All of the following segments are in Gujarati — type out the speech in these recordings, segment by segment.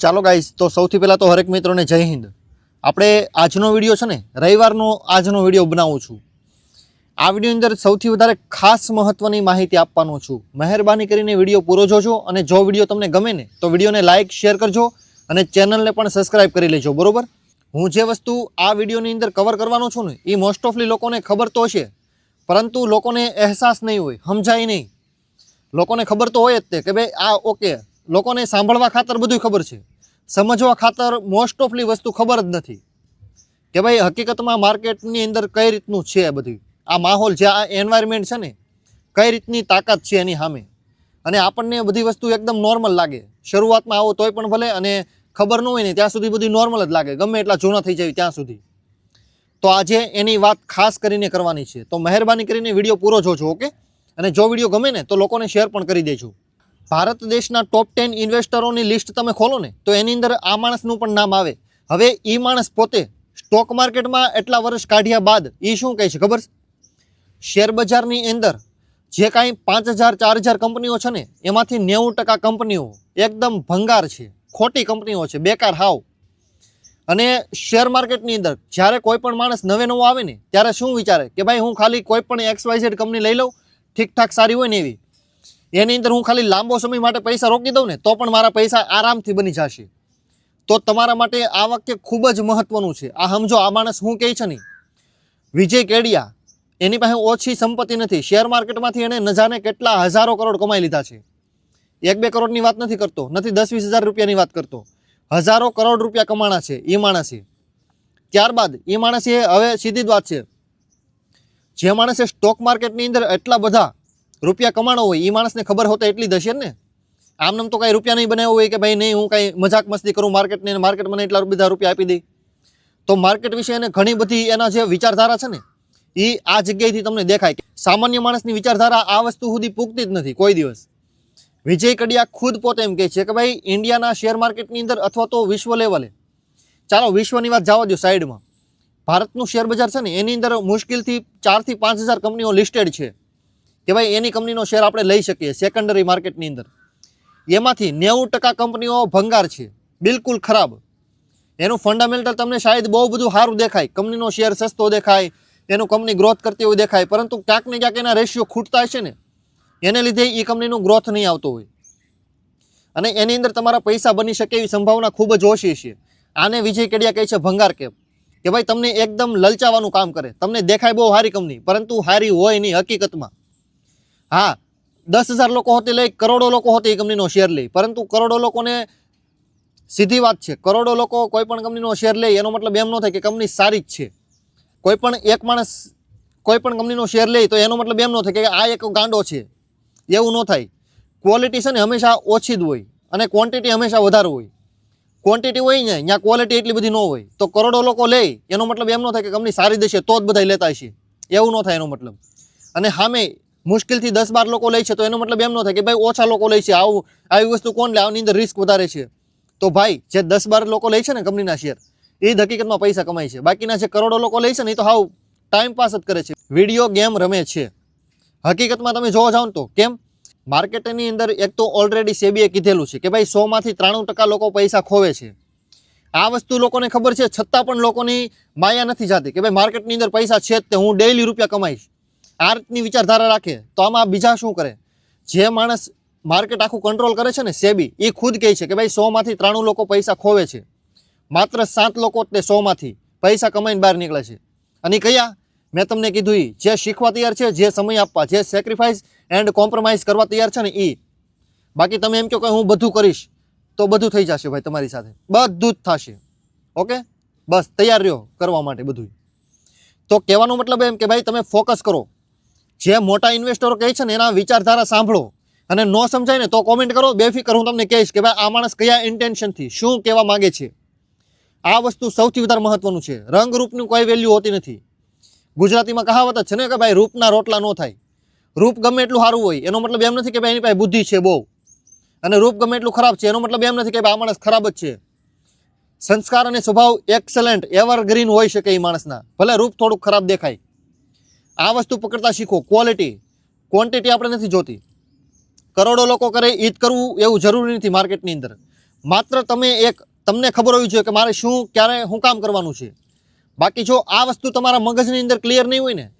ચાલો ગાઈસ તો સૌથી પહેલાં તો હરેક મિત્રોને જય હિન્દ. આપણે આજનો વીડિયો છે ને, રવિવારનો આજનો વીડિયો બનાવું છું. આ વીડિયો અંદર સૌથી વધારે ખાસ મહત્વની માહિતી આપવાનો છું. મહેરબાની કરીને વીડિયો પૂરો જોજો અને જો વીડિયો તમને ગમે ને, તો વિડીયોને લાઇક શેર કરજો અને ચેનલને પણ સબસ્ક્રાઇબ કરી લેજો, બરોબર? હું જે વસ્તુ આ વિડીયોની અંદર કવર કરવાનો છું ને એ મોસ્ટ ઓફલી લોકોને ખબર તો હશે, પરંતુ લોકોને અહેસાસ નહીં હોય, સમજાય નહીં. લોકોને ખબર તો હોય જ તે કે ભાઈ, આ ઓકે લોકોને સાંભળવા ખાતર બધું ખબર છે. સમજવા ખાતર મોસ્ટ ઓફલી વસ્તુ ખબર જ નથી. કે ભાઈ હકીકતમાં માર્કેટની અંદર કઈ રીતનું છે બધું આ માહોલ જે આ એન્વાયરમેન્ટ છે ને, કઈ રીતની તાકાત છે એની સામે? અને આપણને બધી વસ્તુ એકદમ નોર્મલ લાગે. શરૂઆતમાં આવો તોય પણ ભલે અને ખબર ન હોય ને, ત્યાં સુધી બધું નોર્મલ જ લાગે. ગમે એટલા જૂના થઈ જાય ત્યાં સુધી. તો આજે એની વાત ખાસ કરીને કરવાની છે. તો મહેરબાની કરીને વીડિયો પૂરો જોજો, ઓકે? અને જો વીડિયો ગમે ને, તો લોકોને શેર પણ કરી દેજો. ભારત દેશના ટોપ ટેન ઇન્વેસ્ટરોની લિસ્ટ તમે ખોલો ને, તો એની અંદર આ માણસનું પણ નામ આવે. હવે એ માણસ પોતે સ્ટોક માર્કેટમાં એટલા વર્ષ કાઢ્યા બાદ એ શું કહે છે ખબર શેર બજારની અંદર જે કાંઈ પાંચ હજાર, ચાર હજાર કંપનીઓ છે ને, એમાંથી નેવું ટકા કંપનીઓ એકદમ ભંગાર છે, ખોટી કંપનીઓ છે, બેકાર હાવ. અને શેર માર્કેટની અંદર જ્યારે કોઈ પણ માણસ નવે નવો આવે ને, ત્યારે શું વિચારે કે ભાઈ હું ખાલી કોઈ પણ એક્સ વાય ઝેડ કંપની લઈ લઉં, ઠીકઠાક સારી હોય ને એવી. એની અંદર હું ખાલી લાંબો સમય માટે પૈસા રોકી દઉં ને, તો પણ મારા પૈસા આરામથી બની જશે. તો તમારા માટે આ વાક્ય ખૂબ જ મહત્વનું છે. આ સમજો, આ માણસ શું કહે છે નહીં વિજય કેડિયા, એની પાસે ઓછી સંપત્તિ નથી. શેર માર્કેટમાંથી એણે નજાને કેટલા હજારો કરોડ કમાઈ લીધા છે. એક બે કરોડની વાત નથી કરતો, નથી દસ વીસ હજાર રૂપિયાની વાત કરતો. હજારો કરોડ રૂપિયા કમાણા છે એ માણસે. ત્યારબાદ એ માણસે હવે સીધી જ વાત છે. જે માણસે સ્ટોક માર્કેટની અંદર એટલા બધા રૂપિયા કમાણો હોય એ માણસને ખબર હોતા એટલી દશે ને? આમનામ તો કાંઈ રૂપિયા નહીં બનાવ્યો હોય કે ભાઈ નહીં, હું કાંઈ મજાક મસ્તી કરું, માર્કેટને માર્કેટ મને એટલા બધા રૂપિયા આપી દે. તો માર્કેટ વિશે એને ઘણી બધી એના જે વિચારધારા છે ને એ આ જગ્યાએથી તમને દેખાય કે સામાન્ય માણસની વિચારધારા આ વસ્તુ સુધી પૂગતી જ નથી કોઈ દિવસ. વિજય કડિયા ખુદ પોતે એમ કહે છે કે ભાઈ, ઇન્ડિયાના શેર માર્કેટની અંદર અથવા તો વિશ્વ લેવલે. ચાલો વિશ્વની વાત જવા દો સાઈડમાં. ભારતનું શેર બજાર છે ને, એની અંદર મુશ્કેલથી ચારથી પાંચ હજાર કંપનીઓ લિસ્ટેડ છે. કે એની કંપનીનો શેર આપણે લઈ શકીએ સેકન્ડરી માર્કેટની અંદર. એમાંથી નેવું ટકા કંપનીઓ ભંગાર છે, બિલકુલ ખરાબ. એનું ફંડામેન્ટલ તમને શાયદ બહુ બધું સારું દેખાય. કંપનીનો શેર સસ્તો દેખાય, એનું કંપની ગ્રોથ કરતી હોય દેખાય, પરંતુ ક્યાંક ને ક્યાંક એના રેશિયો ખૂટતા હશે ને, એને લીધે એ કંપનીનું ગ્રોથ નહીં આવતો હોય. અને એની અંદર તમારા પૈસા બની શકે એવી સંભાવના ખૂબ જ ઓછી છે. આને વિજય કેડિયા કહે છે ભંગાર કેમ? કે ભાઈ તમને એકદમ લલચાવાનું કામ કરે. તમને દેખાય બહુ સારી કંપની, પરંતુ સારી હોય નહીં હકીકતમાં. હા, દસ હજાર લોકો હતી લઈ કરોડો લોકો હતી એ કંપનીનો શેર લે પરંતુ કરોડો લોકોને સીધી વાત છે, કરોડો લોકો કોઈ પણ કંપનીનો શેર લે, એનો મતલબ એમ ન થાય કે કંપની સારી જ છે. કોઈ પણ એક માણસ કોઈ પણ કંપનીનો શેર લે તો એનો મતલબ એમ ન થાય કે આ એક ગાંડો છે. એવું ન થાય. ક્વોલિટી છે ને હંમેશા ઓછી જ હોય અને ક્વોન્ટિટી હંમેશા વધારે હોય. ક્વોન્ટિટી હોય ને ત્યાં ક્વોલિટી એટલી બધી ન હોય. તો કરોડો લોકો લે, એનો મતલબ એમ ન થાય કે કંપની સારી દેશે તો જ બધા લેતા હશે. એવું ન થાય એનો મતલબ. અને સામે મુશ્કેલથી દસ બાર લોકો લે છે તો એનો મતલબ એમ ન થાય કે ભાઈ ઓછા લોકો લે છે, આવું, આવી વસ્તુ કોણ લે? આની અંદર રિસ્ક વધારે છે. તો ભાઈ, જે દસ બાર લોકો લે છે ને કંપનીના શેર એ હકીકતમાં પૈસા કમાય છે. બાકીના જે કરોડો લોકો લે છે ને એ તો હાવ ટાઈમ પાસ જ કરે છે. વીડિયો ગેમ રમે છે. હકીકતમાં તમે જોવા જાઓ તો, કેમ? માર્કેટની અંદર એક તો ઓલરેડી સેબીએ કીધેલું છે કે ભાઈ સોમાંથી ત્રાણું ટકા લોકો પૈસા ખોવે છે. આ વસ્તુ લોકોને ખબર છે, છતાં પણ લોકોની માયા નથી જાતી કે ભાઈ માર્કેટની અંદર પૈસા છે જ તે, હું ડેઈલી રૂપિયા કમાઈશ. આ રીતની વિચારધારા રાખે, તો આમાં બીજા શું કરે? જે માણસ માર્કેટ આખું કંટ્રોલ કરે છે ને સેબી એ ખુદ કહે છે કે ભાઈ સોમાંથી ત્રાણું લોકો પૈસા ખોવે છે. માત્ર સાત લોકો તે સોમાંથી પૈસા કમાઈને બહાર નીકળે છે. અને કયા? મેં તમને કીધું એ જે શીખવા તૈયાર છે, જે સમય આપવા, જે સેક્રિફાઈસ એન્ડ કોમ્પ્રોમાઇઝ કરવા તૈયાર છે ને એ બાકી તમે એમ કહો કે હું બધું કરીશ, તો બધું થઈ જશે ભાઈ તમારી સાથે. બધું જ થશે. ઓકે? બસ, તૈયાર રહ્યો કરવા માટે બધું તો કહેવાનો મતલબ એમ કે ભાઈ તમે ફોકસ કરો. જે મોટા ઇન્વેસ્ટરો કહે છે ને, એના વિચારધારા સાંભળો અને ન સમજાય ને તો કોમેન્ટ કરો. બેફિકર હું તમને કહીશ કે ભાઈ, આ માણસ કયા ઇન્ટેન્શનથી શું કહેવા માંગે છે? આ વસ્તુ સૌથી વધારે મહત્વનું છે. રંગ રૂપની કોઈ વેલ્યુ હોતી નથી. ગુજરાતીમાં કહાવત જ છે ને કે ભાઈ, રૂપના રોટલા ન થાય. રૂપ ગમે એટલું સારું હોય, એનો મતલબ એમ નથી કે ભાઈ, એની પાસે બુદ્ધિ છે બહુ. અને રૂપ ગમે એટલું ખરાબ છે, એનો મતલબ એમ નથી કે ભાઈ, આ માણસ ખરાબ જ છે. સંસ્કાર અને સ્વભાવ એક્સલન્ટ એવરગ્રીન હોઈ શકે એ માણસના. ભલે રૂપ થોડુંક ખરાબ દેખાય આ વસ્તુ પકડતા શીખો. ક્વોલિટી ક્વોન્ટિટી આપણે નથી જોતી. કરોડો લોકો કરે જ કરવું એવું જરૂરી નથી માર્કેટની અંદર. માત્ર તમે એક, તમને ખબર હોવી જોઈએ કે મારે શું, ક્યારે શું કામ કરવાનું છે. બાકી જો આ વસ્તુ તમારા મગજની અંદર ક્લિયર નહીં હોય ને,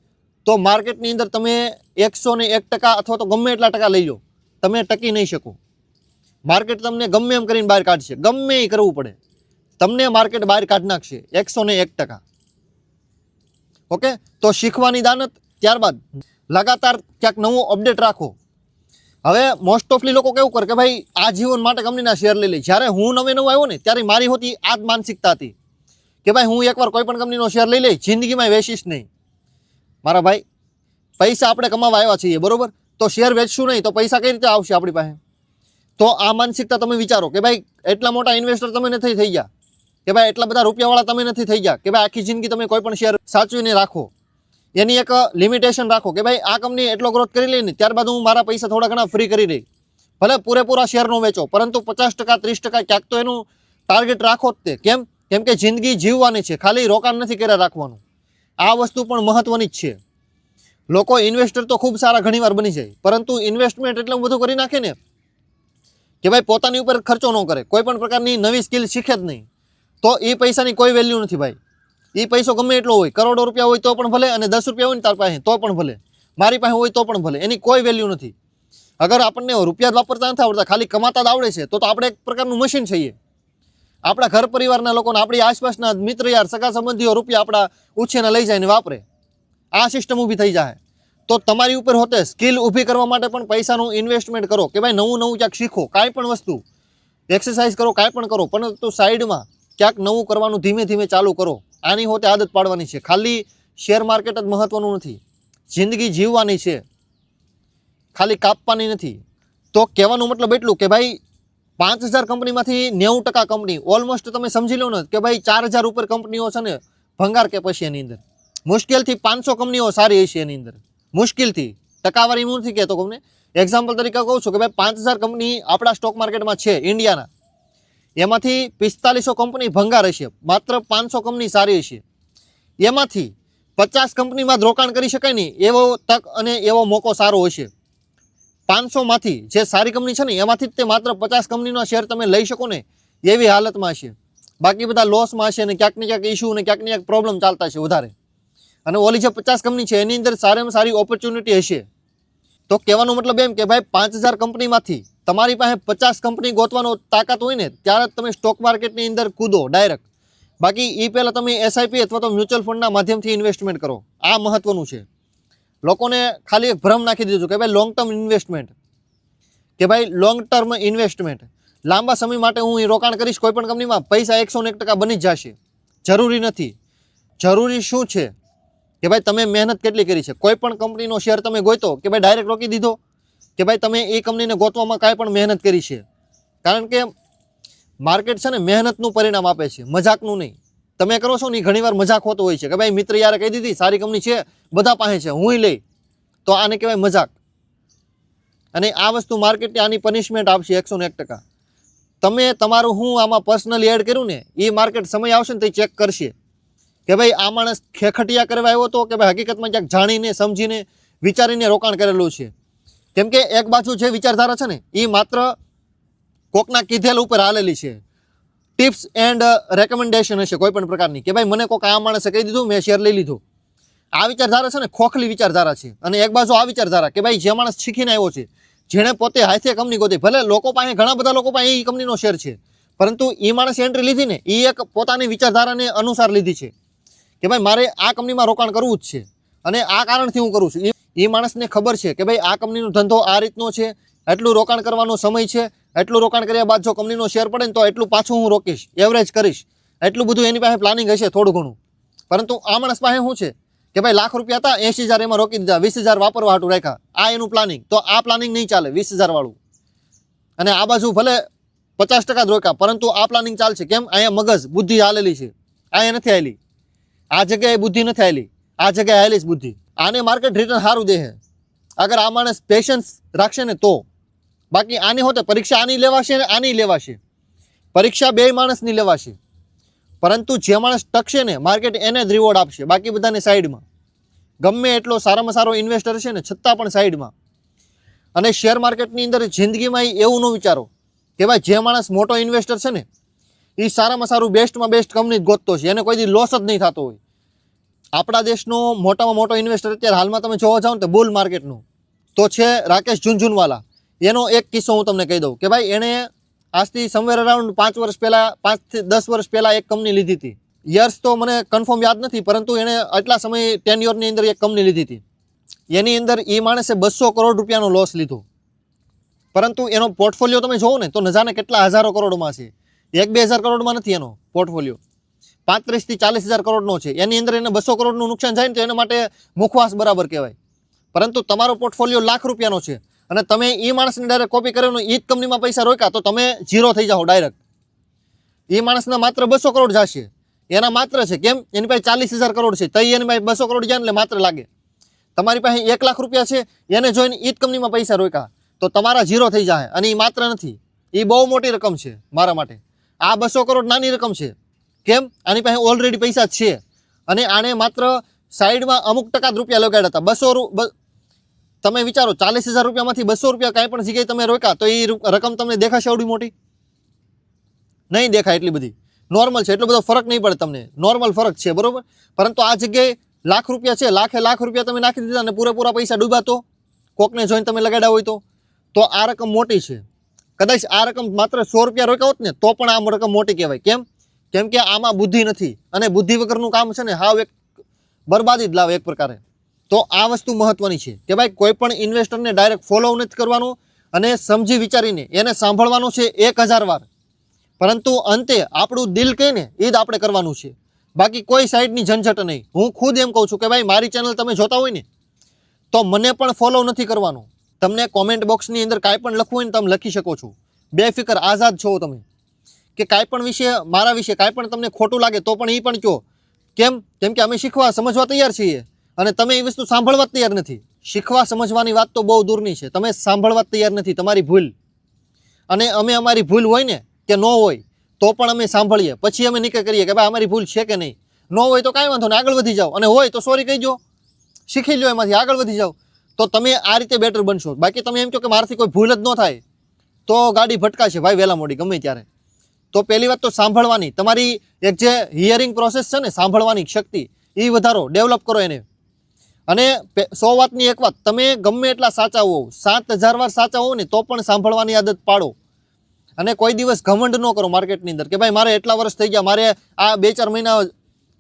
તો માર્કેટની અંદર તમે એકસો ને એક ટકા અથવા તો ગમે એટલા ટકા લઈ લો. તમે ટકી નહીં શકો. માર્કેટ તમને ગમે એમ કરીને બહાર કાઢશે. ગમે એ કરવું પડે. તમને માર્કેટ બહાર કાઢી નાખશે. એકસો ને એક ટકા. ઓકે? તો શીખવાની દાનત ત્યારબાદ લગાતાર ક્યાંક નવું અપડેટ રાખો. હવે મોસ્ટ ઓફલી લોકો કેવું કરે કે ભાઈ, આ જીવન માટે કંપનીના શેર લઈ લે. જ્યારે હું નવે નવું આવ્યો ને, ત્યારે મારી હોતી આ જ માનસિકતા હતી. કે ભાઈ, હું એકવાર કોઈ પણ કંપનીનો શેર લઈ લઈ જિંદગીમાં વેચીશ નહીં. મારા ભાઈ, પૈસા આપણે કમાવા આવ્યા છીએ, બરાબર? તો શેર વેચશું નહીં, તો પૈસા કઈ રીતે આવશે આપણી પાસે? તો આ માનસિકતા તમે વિચારો કે ભાઈ, એટલા મોટા ઇન્વેસ્ટર તમે નથી થઈ ગયા. કે ભાઈ એટલા બધા રૂપિયાવાળા તમે નથી થઈ ગયા, કે ભાઈ આખી જિંદગી તમે કોઈ પણ શેર સાચવીને રાખો. એની એક લિમિટેશન રાખો કે ભાઈ આ કંપની એટલો ગ્રોથ કરી લઈને ત્યારબાદ હું મારા પૈસા થોડા ઘણા ફ્રી કરી દઈ ભલે પૂરેપૂરા શેરનો વેચો, પરંતુ પચાસ ટકા, ત્રીસ ટકા ક્યાંક તો એનું ટાર્ગેટ રાખો જ તે. કેમ? કેમ કે જિંદગી જીવવાની છે, ખાલી રોકાણ નથી કર્યા રાખવાનું. આ વસ્તુ પણ મહત્વની જ છે. લોકો ઇન્વેસ્ટર તો ખૂબ સારા ઘણીવાર બની જાય, પરંતુ ઇન્વેસ્ટમેન્ટ એટલું બધું કરી નાખે ને? કે ભાઈ પોતાની ઉપર ખર્ચો ન કરે, કોઈ પણ પ્રકારની નવી સ્કિલ શીખે જ નહીં. તો એ પૈસાની કોઈ વેલ્યુ નથી ભાઈ. એ પૈસો ગમે એટલો હોય, કરોડો રૂપિયા હોય તો પણ ભલે અને દસ રૂપિયા હોય ને તાર પાસે, તો પણ ભલે. મારી પાસે હોય તો પણ ભલે, એની કોઈ વેલ્યુ નથી. અગર આપણને રૂપિયા જ વાપરતા નથી આવડતા, ખાલી કમાતા જ આવડે છે, તો તો આપણે એક પ્રકારનું મશીન છીએ. આપણા ઘર પરિવારના લોકોને, આપણી આસપાસના મિત્ર યાર, સગા સંબંધીઓ રૂપિયા આપણા ઉછેને લઈ જાય ને વાપરે. આ સિસ્ટમ ઊભી થઈ જાય તો તમારી ઉપર હોતે સ્કિલ ઊભી કરવા માટે પણ પૈસાનું ઇન્વેસ્ટમેન્ટ કરો. કે ભાઈ નવું નવું ક્યાંક શીખો, કાંઈ પણ વસ્તુ. એક્સરસાઇઝ કરો, કાંઈ પણ કરો, પરંતુ સાઈડમાં ક્યાંક નવું કરવાનું ધીમે ધીમે ચાલુ કરો. આની હોતે આદત પાડવાની છે. ખાલી શેર માર્કેટ જ મહત્ત્વનું નથી. જિંદગી જીવવાની છે. ખાલી કાપવાની નથી. તો કહેવાનું મતલબ એટલું કે ભાઈ, પાંચ હજાર કંપનીમાંથી નેવું ટકા કંપની ઓલમોસ્ટ તમે સમજી લો ને, કે ભાઈ ચાર હજાર ઉપર કંપનીઓ છે ને, ભંગાર કે પછી એની અંદર. મુશ્કેલથી પાંચસો કંપનીઓ સારી હશે એની અંદર. મુશ્કેલથી. ટકાવારી હું નથી કહેતો તમને એક્ઝામ્પલ તરીકે કહું છું કે ભાઈ, પાંચ હજાર કંપની આપણા સ્ટોક માર્કેટમાં છે ઇન્ડિયાના એમાંથી પિસ્તાલીસો કંપની ભંગાર હશે, માત્ર પાંચસો કંપની સારી હશે. એમાંથી પચાસ કંપનીમાં રોકાણ કરી શકાય નહીં એવો તક અને એવો મોકો સારો હશે. પાંચસોમાંથી જે સારી કંપની છે ને, એમાંથી જ તે માત્ર પચાસ કંપનીનો શેર તમે લઈ શકો ને, એવી હાલતમાં હશે. બાકી બધા લોસમાં હશે ને, ક્યાંક ને ક્યાંક ઇસ્યુ ને, ક્યાંક ને ક્યાંક પ્રોબ્લેમ ચાલતા છે વધારે. અને ઓલી જે પચાસ કંપની છે, એની અંદર સારામાં સારી ઓપોર્ચ્યુનિટી હશે. તો કહેવાનો મતલબ એમ કે ભાઈ, પાંચ હજાર કંપનીમાંથી તમારી પાસે પચાસ કંપની ગોતવાનો તાકાત હોય ને, ત્યારે જ તમે સ્ટોક માર્કેટની અંદર કૂદો ડાયરેક્ટ બાકી એ પહેલાં તમે એસઆઈપી અથવા તો મ્યુચ્યુઅલ ફંડના માધ્યમથી ઇન્વેસ્ટમેન્ટ કરો. આ મહત્વનું છે. લોકોને ખાલી એક ભ્રમ નાખી દીધું કે ભાઈ લોંગ ટર્મ ઇન્વેસ્ટમેન્ટ કે ભાઈ લોંગ ટર્મ ઇન્વેસ્ટમેન્ટ લાંબા સમય માટે હું એ રોકાણ કરીશ કોઈપણ કંપનીમાં, પૈસા એકસો એક ટકા બની જશે. જરૂરી નથી. જરૂરી શું છે? કે ભાઈ તમે મહેનત કેટલી કરી છે? કોઈપણ કંપનીનો શેર તમે ગોતો કે ભાઈ ડાયરેક્ટ રોકી દીધો. કે ભાઈ તમે એ કંપનીને ગોતવામાં કાંઈ પણ મહેનત કરી છે. કારણ કે માર્કેટ છે ને મહેનતનું પરિણામ આપે છે, મજાકનું નહીં. તમે કરો છો ને ઘણીવાર મજાક હોતો હોય છે કે ભાઈ મિત્ર યારે કહી દીધી, સારી કંપની છે, બધા પાસે છે હું લઈ. તો આને કહેવાય મજાક. અને આ વસ્તુ માર્કેટ આની પનિશમેન્ટ આપશે એકસો ને એક ટકા. તમે તમારું હું આમાં પર્સનલી એડ કર્યું ને એ માર્કેટ સમય આવશે ને તે ચેક કરશે. કે ભાઈ આ માણસ ખેખટિયા કરવા આવ્યો હતો કે ભાઈ હકીકતમાં ક્યાંક જાણીને, સમજીને, વિચારીને રોકાણ કરેલું છે. કેમ કે એક બાજુ જે વિચારધારા છે ને એ માત્ર કોકના કીધેલ ઉપર હાલેલી છે. ટિપ્સ એન્ડ રેકમેન્ડેશન હશે કોઈ પણ પ્રકારની. કે ભાઈ, મને કોક આ માણસે કહી દીધું, મેં શેર લઈ લીધું. આ વિચારધારા છે ને, ખોખલી વિચારધારા છે. અને એક બાજુ આ વિચારધારા કે ભાઈ, જે માણસ શીખીને આવ્યો છે, જેણે પોતે હાથે કંપની ગોતી, ભલે લોકો પાસે, ઘણા બધા લોકો પાસે એ કંપનીનો શેર છે, પરંતુ એ માણસે એન્ટ્રી લીધી ને એ એક પોતાની વિચારધારાને અનુસાર લીધી છે. કે ભાઈ, મારે આ કંપનીમાં રોકાણ કરવું જ છે. અને આ કારણથી હું કરું છું. એ- માણસને ખબર છે કે ભાઈ આ કંપનીનો ધંધો આ રીતનો છે, એટલું રોકાણ કરવાનો સમય છે, એટલું રોકાણ કર્યા બાદ જો કંપનીનો શેર પડે ને તો એટલું પાછું હું રોકીશ એવરેજ કરીશ. એટલું બધું એની પાસે પ્લાનિંગ હશે થોડું ઘણું. પરંતુ આ માણસ પાસે શું છે કે ભાઈ લાખ રૂપિયા હતા, એંશી હજાર એમાં રોકી દીધા, વીસ હજાર વાપરવા હાટું રાખ્યા. આ એનું પ્લાનિંગ તો આ પ્લાનિંગ નહીં ચાલે, વીસ હજાર વાળું. અને આ બાજુ ભલે પચાસ ટકા જ રોક્યા, પરંતુ આ પ્લાનિંગ ચાલશે. કેમ? અહીંયા મગજ, બુદ્ધિ હાલેલી છે. અહીંયા નથી આવેલી આ જગ્યાએ બુદ્ધિ નથી આવેલી આ જગ્યાએ આવેલી જ બુદ્ધિ. આને માર્કેટ રિટર્ન સારું દે છે. અગર આ માણસ પેશન્સ રાખશે ને તો. બાકી આની હોતે પરીક્ષા આની લેવાશે ને આની લેવાશે. પરીક્ષા બે માણસની લેવાશે. પરંતુ જે માણસ ટકશે ને માર્કેટ એને જ રિવોર્ડ આપશે, બાકી બધાને સાઈડમાં. ગમે એટલો સારામાં સારો ઇન્વેસ્ટર છે ને, છતાં પણ સાઈડમાં. અને શેર માર્કેટની અંદર જિંદગીમાં એવું ન વિચારો કે ભાઈ જે માણસ મોટો ઇન્વેસ્ટર છે ને એ સારામાં સારું બેસ્ટમાં બેસ્ટ કંપની જ ગોતતો છે. એને કોઈ દી લોસ જ નહીં થતો હોય. આપણા દેશનો મોટામાં મોટો ઇન્વેસ્ટર અત્યારે હાલમાં તમે જોવા જાઓ ને તો બુલ માર્કેટનું તો છે રાકેશ ઝુનઝુનવાલા એનો એક કિસ્સો હું તમને કહી દઉં કે ભાઈ, એણે આજથી સમવેર અરાઉન્ડ પાંચ વર્ષ પહેલાં પાંચથી દસ વર્ષ પહેલાં એક કંપની લીધી હતી. યર્સ તો મને કન્ફર્મ યાદ નથી, પરંતુ એણે આટલા સમય ટેન યોરની અંદર એક કંપની લીધી હતી. એની અંદર એ માણસે બસો કરોડ રૂપિયાનો લોસ લીધો. પરંતુ એનો પોર્ટફોલિયો તમે જોવો ને, તો નજાને કેટલા હજારો કરોડમાં છે. એક બે હજાર કરોડમાં નથી એનો પોર્ટફોલિયો પાંત્રીસથી ચાલીસ હજાર કરોડનો છે. એની અંદર એને બસો કરોડનું નુકસાન જાય ને તો એના માટે મુખવાસ બરાબર કહેવાય. પરંતુ તમારો પોર્ટફોલિયો લાખ રૂપિયાનો છે અને તમે એ માણસને ડાયરેક્ટ કોપી કર્યો એ જ કંપનીમાં પૈસા રોક્યા તો તમે ઝીરો થઈ જાઓ ડાયરેક્ટ એ માણસના માત્ર બસો કરોડ જશે. એના માત્ર છે કેમ? એની પાસે ચાલીસ હજાર કરોડ છે. તો એની પાસે બસો કરોડ જાય એટલે માત્ર લાગે. તમારી પાસે એક લાખ રૂપિયા છે, એને જોઈને એ જ કંપનીમાં પૈસા રોક્યા. તો તમારા ઝીરો થઈ જાય અને એ માત્ર નથી. એ બહુ મોટી રકમ છે મારા માટે. આ બસો કરોડ નાની રકમ છે. કેમ? આની પાસે ઓલરેડી પૈસા છે. અને આણે માત્ર સાઈડમાં અમુક ટકા રૂપિયા લગાડ્યા હતા. બસો તમે વિચારો, ચાલીસ હજાર રૂપિયામાંથી બસો રૂપિયા કાંઈ પણ જગ્યાએ તમે રોક્યા, તો એ રકમ તમને દેખાશે આવડી મોટી? નહીં દેખાય એટલી બધી. નોર્મલ છે, એટલો બધો ફરક નહીં પડે તમને. નોર્મલ ફરક છે, બરાબર? પરંતુ આ જગ્યાએ લાખ રૂપિયા છે, લાખે લાખ રૂપિયા તમે નાખી દીધા અને પૂરેપૂરા પૈસા ડૂબાતો કોકને જોઈને તમે લગાડ્યા હોય તો? તો આ રકમ મોટી છે. કદાચ આ રકમ માત્ર સો રૂપિયા રોક્યા હોત ને, તો પણ આ રકમ મોટી કહેવાય. કેમ? કેમ કે આમાં બુદ્ધિ નથી. અને બુદ્ધિ વગરનું કામ છે ને, હાવ એક બરબાદી જ લાવે એક પ્રકારે. તો આ વસ્તુ મહત્વની છે કે ભાઈ કોઈ પણ ઇન્વેસ્ટરને ડાયરેક્ટ ફોલો નથી કરવાનું અને સમજી વિચારીને એને સાંભળવાનું છે એક હજાર વાર. પરંતુ અંતે આપણું દિલ કહીને એ જ આપણે કરવાનું છે. બાકી કોઈ સાઈડની ઝંઝટ નહીં. હું ખુદ એમ કહું છું કે ભાઈ મારી ચેનલ તમે જોતા હોય ને, તો મને પણ ફોલો નથી કરવાનું. તમને કોમેન્ટ બોક્સની અંદર કાંઈ પણ લખવું હોય ને તમે લખી શકો છો. બેફિકર આઝાદ છો તમે. કે કાંઈ પણ વિશે, મારા વિશે કાંઈ પણ તમને ખોટું લાગે તો પણ એ પણ કહો. કેમ? કેમ કે અમે શીખવા સમજવા તૈયાર છીએ અને તમે એ વસ્તુ સાંભળવા તૈયાર નથી. શીખવા સમજવાની વાત તો બહુ દૂરની છે. તમે સાંભળવા તૈયાર નથી. તમારી ભૂલ. અને અમે અમારી ભૂલ હોય ને કે ન હોય, તો પણ અમે સાંભળીએ. પછી અમે નિકળ કરીએ કે ભાઈ અમારી ભૂલ છે કે નહીં? ન હોય તો કાંઈ વાંધો નહીં. આગળ વધી જાઓ. અને હોય તો સોરી કહી કહીજો શીખી લો એમાંથી. આગળ વધી જાઓ. તો તમે આ રીતે બેટર બનશો. બાકી તમે એમ કહો કે મારાથી કોઈ ભૂલ જ ન થાય. તો ગાડી ભટકાશે. ભાઈ વહેલા મોડી, ગમે ત્યારે. તો પહેલી વાત તો સાંભળવાની, તમારી એક જે હિયરિંગ પ્રોસેસ છે ને, સાંભળવાની શક્તિ, એ વધારો ડેવલપ કરો એને. અને સો વાતની એક વાત, તમે ગમે એટલા સાચા હોવ, સાત હજાર વાર સાચા હોવ ને, તો પણ સાંભળવાની આદત પાડો. અને કોઈ દિવસ ઘમંડ ન કરો માર્કેટની અંદર, કે ભાઈ, મારે એટલા વર્ષ થઈ ગયા, મારે આ બે ચાર મહિના,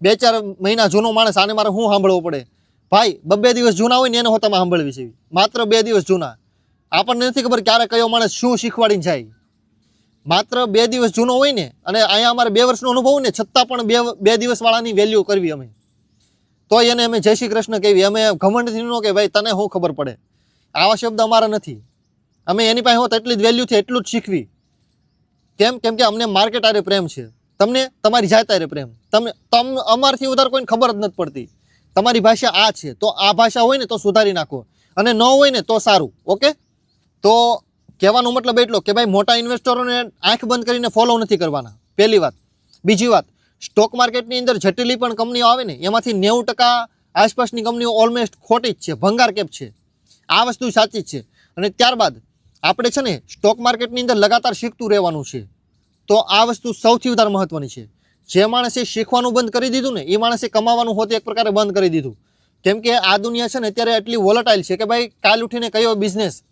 બે ચાર મહિના જૂનો માણસ, આને મારે શું સાંભળવું પડે? ભાઈ બબ્બે દિવસ જૂના હોય ને, એને હોતામાં સાંભળવી છે. માત્ર બે દિવસ જૂના. આપણને નથી ખબર ક્યારે કયો માણસ શું શીખવાડીને જાય. માત્ર બે દિવસ જૂનો હોય ને, અને અહીંયા અમારે બે વર્ષનો અનુભવ ને, છતાં પણ બે બે દિવસવાળાની વેલ્યુ કરવી અમે. તો એને અમે જય શ્રી કૃષ્ણ કહેવી. અમે ઘમંડથી ન કે ભાઈ તને શું ખબર પડે. આવા શબ્દ અમારા નથી. અમે એની પાસે હોત એટલી જ વેલ્યુ છે એટલું જ શીખવી. કેમ કેમ કે અમને માર્કેટ આરે પ્રેમ છે. તમને તમારી જાત આરે પ્રેમ. તમને, તમ, અમારથી વધારે કોઈને ખબર જ નથી પડતી. તમારી ભાષા આ છે. તો આ ભાષા હોય ને તો સુધારી નાખો. અને ન હોય ને તો સારું. ઓકે? તો કહેવાનો મતલબ એટલો કે ભાઈ મોટા ઇન્વેસ્ટરોને આંખ બંધ કરીને ફોલો નથી કરવાના. પહેલી વાત. બીજી વાત સ્ટોક માર્કેટની અંદર જેટલી પણ કંપનીઓ આવે ને, એમાંથી નેવું ટકા આસપાસની કંપનીઓ ઓલમોસ્ટ ખોટી જ છે, ભંગાર કેપ છે. આ વસ્તુ સાચી જ છે. અને ત્યારબાદ, આપણે છે ને સ્ટોક માર્કેટની અંદર લગાતાર શીખતું રહેવાનું છે. તો આ વસ્તુ સૌથી વધારે મહત્વની છે. જે માણસે શીખવાનું બંધ કરી દીધું ને, એ માણસે કમાવાનું હોત એક પ્રકારે બંધ કરી દીધું. કેમ કે આ દુનિયા છે ને અત્યારે એટલી વોલેટાઇલ છે કે ભાઈ કાલ ઉઠીને કયો બિઝનેસ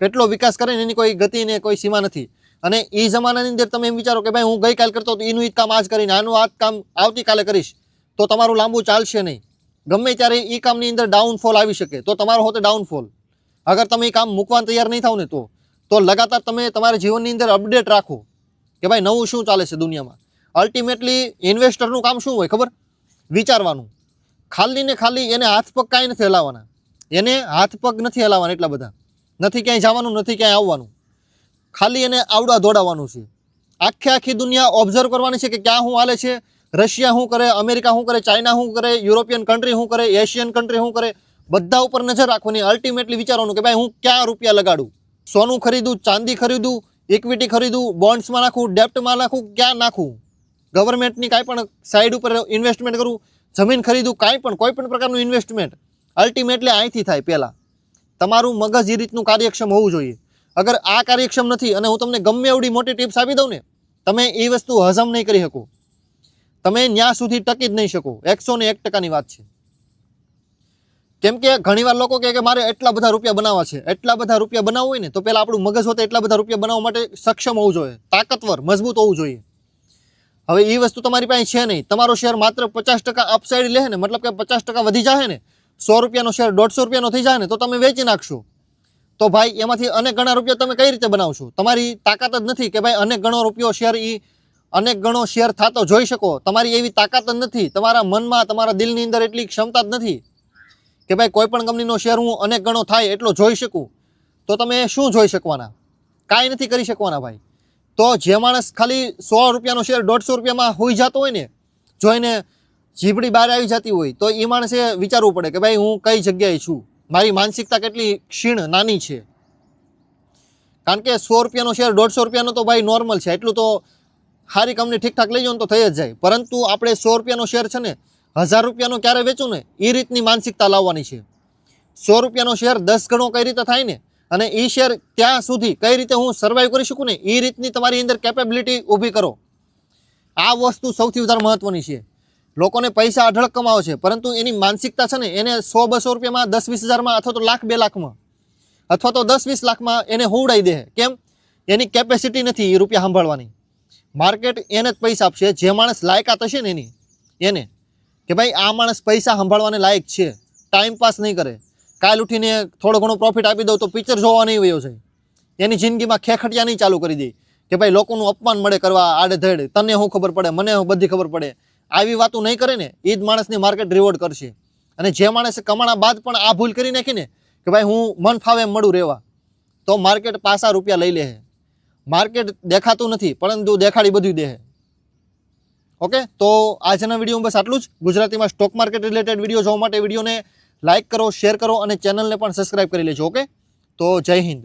કેટલો વિકાસ કરે ને એની કોઈ ગતિ ને કોઈ સીમા નથી. અને એ જમાનાની અંદર તમે એમ વિચારો કે ભાઈ હું ગઈકાલ કરતો હતો એનું જ કામ આજ કરીને, આનું આ કામ આવતીકાલે કરીશ, તો તમારું લાંબુ ચાલશે નહીં. ગમે ત્યારે એ કામની અંદર ડાઉનફોલ આવી શકે, તો તમારો હોતે ડાઉનફોલ અગર તમે એ કામ મૂકવા તૈયાર નહીં થાવ ને તો તો લગાતાર તમે તમારા જીવનની અંદર અપડેટ રાખો કે ભાઈ નવું શું ચાલે છે દુનિયામાં. અલ્ટિમેટલી ઇન્વેસ્ટરનું કામ શું હોય ખબર? વિચારવાનું. ખાલી ને ખાલી એને હાથ પગ કાંઈ નથી હલાવવાના. એને હાથ પગ નથી હલાવવાના એટલા બધા. નથી ક્યાંય જવાનું, નથી ક્યાંય આવવાનું. ખાલી એને આવડા દોડાવવાનું છે. આખે આખી દુનિયા ઓબ્ઝર્વ કરવાની છે કે ક્યાં શું હાલે છે, રશિયા શું કરે, અમેરિકા શું કરે, ચાઇના શું કરે, યુરોપિયન કન્ટ્રી શું કરે, એશિયન કન્ટ્રી શું કરે, બધા ઉપર નજર રાખવાની અલ્ટિમેટલી વિચારવાનું કે ભાઈ હું ક્યાં રૂપિયા લગાડું? સોનું ખરીદું, ચાંદી ખરીદું ઇક્વિટી ખરીદું બોન્ડ્સમાં નાખું ડેપ્ટમાં નાખું, ક્યાં નાખું? ગવર્મેન્ટની કાંઈ પણ સાઈડ ઉપર ઇન્વેસ્ટમેન્ટ કરું, જમીન ખરીદું, કાંઈ પણ, કોઈ પણ પ્રકારનું ઇન્વેસ્ટમેન્ટ અલ્ટિમેટલી અહીંથી થાય પહેલાં. તમારું મગજ એ રીતનું કાર્યક્ષમ હોવું જોઈએ. અગર આ કાર્યક્ષમ નથી અને હું તમને ગમે એવડી મોટી ટિપ્સ આપી દઉં ને, તમે એ વસ્તુ હજમ નહીં કરી શકો. તમે ન્યા સુધી ટકી જ નહીં શકો. એકસો ને એક ટકાની વાત છે. કેમ કે ઘણીવાર લોકો કહે કે મારે એટલા બધા રૂપિયા બનાવવા છે. એટલા બધા રૂપિયા બનાવવા હોય ને, તો પહેલાં આપણું મગજ હોતે એટલા બધા રૂપિયા બનાવવા માટે સક્ષમ હોવું જોઈએ. તાકતવર, મજબૂત હોવું જોઈએ. હવે એ વસ્તુ તમારી પાસે છે નહીં. તમારો શેર માત્ર પચાસ ટકા અપસાઇડ લે ને, મતલબ કે પચાસ ટકા વધી જાય ને સો રૂપિયાનો શેર દોઢસો રૂપિયાનો થઈ જાય ને તો તમે વેચી નાખશો. તો ભાઈ, એમાંથી અનેક ગણા રૂપિયા તમે કઈ રીતે બનાવશો? તમારી તાકાત જ નથી કે ભાઈ અનેક ગણો રૂપિયો શેર એ અનેક ગણો શેર થતો જોઈ શકો. તમારી એવી તાકાત જ નથી. તમારા મનમાં, તમારા દિલની અંદર એટલી ક્ષમતા જ નથી કે ભાઈ કોઈ પણ કંપનીનો શેર હું અનેક ગણો થાય એટલો જોઈ શકું. તો તમે શું જોઈ શકવાના? કાંઈ નથી કરી શકવાના ભાઈ. તો જે માણસ ખાલી સો રૂપિયાનો શેર દોઢસો રૂપિયામાં હોઈ જતો હોય ને જો એને જીભડી બહાર આવી જતી હોય તો એ માણસે વિચારવું પડે કે ભાઈ હું કઈ જગ્યાએ છું? મારી માનસિકતા કેટલી ક્ષીણ નાની છે? કારણ કે સો રૂપિયાનો શેર દોઢસો રૂપિયાનો તો ભાઈ નોર્મલ છે. એટલું તો સારી કંપની ઠીકઠાક લઈ જાઓ તો થઈ જ જાય. પરંતુ આપણે સો રૂપિયાનો શેર છે ને, હજાર રૂપિયાનો ક્યારે વેચું ને એ રીતની માનસિકતા લાવવાની છે. સો રૂપિયાનો શેર દસ ગણો કઈ રીતે થાય ને, અને એ શેર ત્યાં સુધી, કઈ રીતે હું સર્વાઈવ કરી શકું ને એ રીતની તમારી અંદર કેપેબિલિટી ઊભી કરો. આ વસ્તુ સૌથી વધારે મહત્વની છે. લોકોને પૈસા અઢળક કમાવો છે, પરંતુ એની માનસિકતા છે ને, એને સો બસો રૂપિયામાં, દસ વીસ હજારમાં અથવા તો લાખ બે લાખમાં, અથવા તો દસ વીસ લાખમાં એને હોવડાવી દે. કેમ? એની કેપેસિટી નથી એ રૂપિયા સંભાળવાની. માર્કેટ એને જ પૈસા આપશે, જે માણસ લાયકાત હશે ને એની, એને. કે ભાઈ, આ માણસ પૈસા સંભાળવાને લાયક છે ટાઈમ પાસ નહીં કરે. કાલ ઉઠીને થોડો ઘણો પ્રોફિટ આપી દઉં તો પિક્ચર જોવા નહીં વયો છે એની જિંદગીમાં ખેખટિયા નહીં ચાલુ કરી દે. કે ભાઈ, લોકોનું અપમાન મળે કરવા આડેધડ. તને શું ખબર પડે, મને બધી ખબર પડે. આવી વાતો નહીં કરે ને એ જ માણસને માર્કેટ રિવોર્ડ કરશે. અને જે માણસે કમાણા બાદ પણ આ ભૂલ કરી નાખીને કે ભાઈ હું મન ફાવે એમ મળું રહેવા, તો માર્કેટ પાસા રૂપિયા લઈ લે માર્કેટ દેખાતું નથી, પરંતુ દેખાડી બધું દે ઓકે તો આજના વિડીયોમાં બસ આટલું જ. ગુજરાતીમાં સ્ટોક માર્કેટ રિલેટેડ વીડિયો જોવા માટે વિડીયોને લાઇક કરો શેર કરો અને ચેનલને પણ સબસ્ક્રાઈબ કરી લેજો ઓકે તો જય હિન્દ.